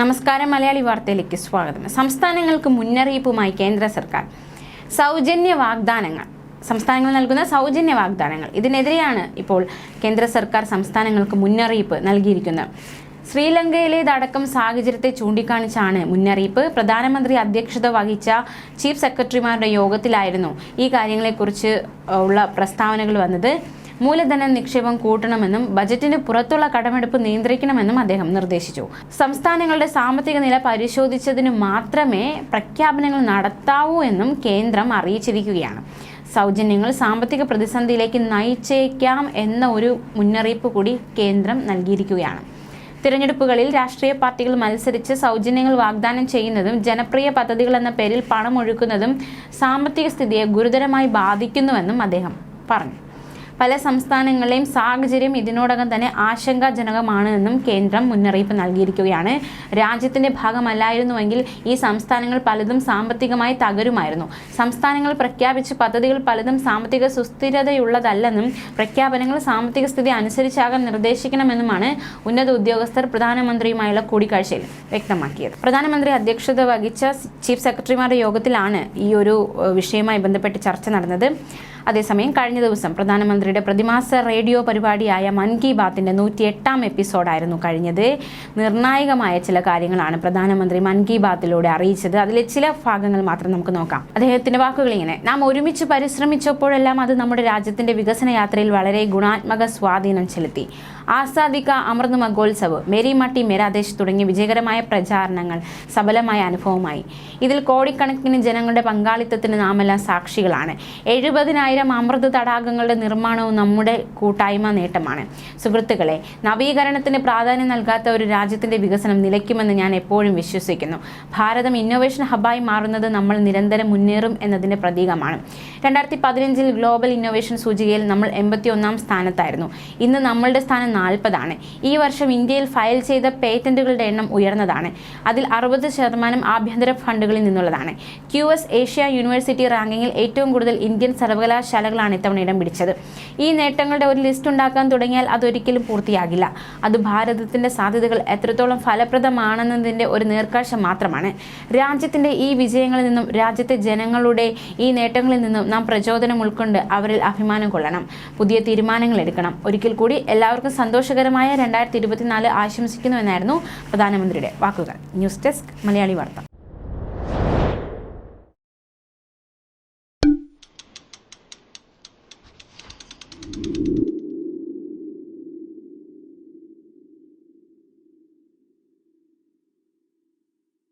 നമസ്കാരം മലയാളി വാർത്തയിലേക്ക് സ്വാഗതം. സംസ്ഥാനങ്ങൾക്ക് മുന്നറിയിപ്പുമായി കേന്ദ്ര സർക്കാർ. സൗജന്യ വാഗ്ദാനങ്ങൾ. സംസ്ഥാനങ്ങൾ നൽകുന്ന സൗജന്യ വാഗ്ദാനങ്ങൾ. ഇതിനെതിരെയാണ് ഇപ്പോൾ കേന്ദ്ര സർക്കാർ സംസ്ഥാനങ്ങൾക്ക് മുന്നറിയിപ്പ് നൽകിയിരിക്കുന്നത്. ശ്രീലങ്കയിലേതടക്കം സാഹചര്യത്തെ ചൂണ്ടിക്കാണിച്ചാണ് മുന്നറിയിപ്പ്. പ്രധാനമന്ത്രി അധ്യക്ഷത വഹിച്ച ചീഫ് സെക്രട്ടറിമാരുടെ യോഗത്തിലായിരുന്നു ഈ കാര്യങ്ങളെക്കുറിച്ച് ഉള്ള പ്രസ്താവനകൾ വന്നത്. മൂലധന നിക്ഷേപം കൂട്ടണമെന്നും ബജറ്റിന് പുറത്തുള്ള കടമെടുപ്പ് നിയന്ത്രിക്കണമെന്നും അദ്ദേഹം നിർദ്ദേശിച്ചു. സംസ്ഥാനങ്ങളുടെ സാമ്പത്തിക നില പരിശോധിച്ചതിന് മാത്രമേ പ്രഖ്യാപനങ്ങൾ നടത്താവൂ എന്നും കേന്ദ്രം അറിയിച്ചിരിക്കുകയാണ്. സൗജന്യങ്ങൾ സാമ്പത്തിക പ്രതിസന്ധിയിലേക്ക് നയിച്ചേക്കാം എന്ന ഒരു മുന്നറിയിപ്പ് കൂടി കേന്ദ്രം നൽകിയിരിക്കുകയാണ്. തിരഞ്ഞെടുപ്പുകളിൽ രാഷ്ട്രീയ പാർട്ടികൾ മത്സരിച്ച് സൗജന്യങ്ങൾ വാഗ്ദാനം ചെയ്യുന്നതും ജനപ്രിയ പദ്ധതികൾ എന്ന പേരിൽ പണം ഒഴുക്കുന്നതും സാമ്പത്തിക സ്ഥിതിയെ ഗുരുതരമായി ബാധിക്കുന്നുവെന്നും അദ്ദേഹം പറഞ്ഞു. പല സംസ്ഥാനങ്ങളിലെയും സാഹചര്യം ഇതിനോടകം തന്നെ ആശങ്കാജനകമാണ് എന്നും കേന്ദ്രം മുന്നറിയിപ്പ് നൽകിയിരിക്കുകയാണ്. രാജ്യത്തിന്റെ ഭാഗമല്ലായിരുന്നുവെങ്കിൽ ഈ സംസ്ഥാനങ്ങൾ പലതും സാമ്പത്തികമായി തകരുമായിരുന്നു. സംസ്ഥാനങ്ങൾ പ്രഖ്യാപിച്ച പദ്ധതികൾ പലതും സാമ്പത്തിക സുസ്ഥിരതയുള്ളതല്ലെന്നും പ്രഖ്യാപനങ്ങൾ സാമ്പത്തിക സ്ഥിതി അനുസരിച്ചാകാൻ നിർദ്ദേശിക്കണമെന്നുമാണ് ഉന്നത ഉദ്യോഗസ്ഥർ പ്രധാനമന്ത്രിയുമായുള്ള കൂടിക്കാഴ്ചയിൽ വ്യക്തമാക്കിയത്. പ്രധാനമന്ത്രി അധ്യക്ഷത വഹിച്ച ചീഫ് സെക്രട്ടറിമാരുടെ യോഗത്തിലാണ് ഈ ഒരു വിഷയവുമായി ബന്ധപ്പെട്ട് ചർച്ച നടന്നത്. അതേസമയം കഴിഞ്ഞ ദിവസം പ്രധാനമന്ത്രിയുടെ പ്രതിമാസ റേഡിയോ പരിപാടിയായ മൻ കി ബാത്തിന്റെ നൂറ്റി എട്ടാം എപ്പിസോഡായിരുന്നു കഴിഞ്ഞത്. നിർണായകമായ ചില കാര്യങ്ങളാണ് പ്രധാനമന്ത്രി മൻ കി ബാത്തിലൂടെ അറിയിച്ചത്. അതിലെ ചില ഭാഗങ്ങൾ മാത്രം നമുക്ക് നോക്കാം. അദ്ദേഹത്തിന്റെ വാക്കുകൾ ഇങ്ങനെ നാം ഒരുമിച്ച് പരിശ്രമിച്ചപ്പോഴെല്ലാം അത് നമ്മുടെ രാജ്യത്തിന്റെ വികസന യാത്രയിൽ വളരെ ഗുണാത്മക സ്വാധീനം ചെലുത്തി. ആസാദിക അമൃത് മഹോത്സവ് മേരി മാട്ടി മേരാദേശ് തുടങ്ങിയ വിജയകരമായ പ്രചാരണങ്ങൾ സഫലമായ അനുഭവമായി. ഇതിൽ കോടിക്കണക്കിന് ജനങ്ങളുടെ പങ്കാളിത്തത്തിന് നാമെല്ലാം സാക്ഷികളാണ്. എഴുപതിനായിരം അമൃത് തടാകങ്ങളുടെ നിർമ്മാണവും നമ്മുടെ കൂട്ടായ്മ നേട്ടമാണ്. സുഹൃത്തുക്കളെ നവീകരണത്തിന് പ്രാധാന്യം നൽകാത്ത ഒരു രാജ്യത്തിന്റെ വികസനം നിലയ്ക്കുമെന്ന് ഞാൻ എപ്പോഴും വിശ്വസിക്കുന്നു. ഭാരതം ഇന്നോവേഷൻ ഹബായി മാറുന്നത് നമ്മൾ നിരന്തരം മുന്നേറും എന്നതിന്റെ പ്രതീകമാണ്. രണ്ടായിരത്തി പതിനഞ്ചിൽ ഗ്ലോബൽ ഇന്നോവേഷൻ സൂചികയിൽ നമ്മൾ എൺപത്തി ഒന്നാം സ്ഥാനത്തായിരുന്നു. ഇന്ന് നമ്മളുടെ സ്ഥാനം നാൽപ്പതാണ്. ഈ വർഷം ഇന്ത്യയിൽ ഫയൽ ചെയ്ത പേറ്റന്റുകളുടെ എണ്ണം ഉയർന്നതാണ്. അതിൽ അറുപത് ശതമാനം ആഭ്യന്തര ഫണ്ടുകളിൽ നിന്നുള്ളതാണ്. ക്യു എസ് ഏഷ്യ യൂണിവേഴ്സിറ്റി റാങ്കിങ്ങിൽ ഏറ്റവും കൂടുതൽ ഇന്ത്യൻ സർവകലാശാലകളാണ് ഇത്തവണ ഇടം പിടിച്ചത്. ഈ നേട്ടങ്ങളുടെ ഒരു ലിസ്റ്റ് ഉണ്ടാക്കാൻ തുടങ്ങിയാൽ അതൊരിക്കലും പൂർത്തിയാകില്ല. അത് ഭാരതത്തിന്റെ സാധ്യതകൾ എത്രത്തോളം ഫലപ്രദമാണെന്നതിന്റെ ഒരു നേർക്കാഴ്ച മാത്രമാണ്. രാജ്യത്തിന്റെ ഈ വിജയങ്ങളിൽ നിന്നും രാജ്യത്തെ ജനങ്ങളുടെ ഈ നേട്ടങ്ങളിൽ നിന്നും നാം പ്രചോദനം ഉൾക്കൊണ്ട് അവരിൽ അഭിമാനം കൊള്ളണം. പുതിയ തീരുമാനങ്ങൾ എടുക്കണം. ഒരിക്കൽ കൂടി എല്ലാവർക്കും സന്തോഷകരമായ രണ്ടായിരത്തി ഇരുപത്തിനാല് ആശംസിക്കുന്നുവെന്നായിരുന്നു പ്രധാനമന്ത്രിയുടെ വാക്കുകൾ. ന്യൂസ് ഡെസ്ക് മലയാളി വാർത്ത.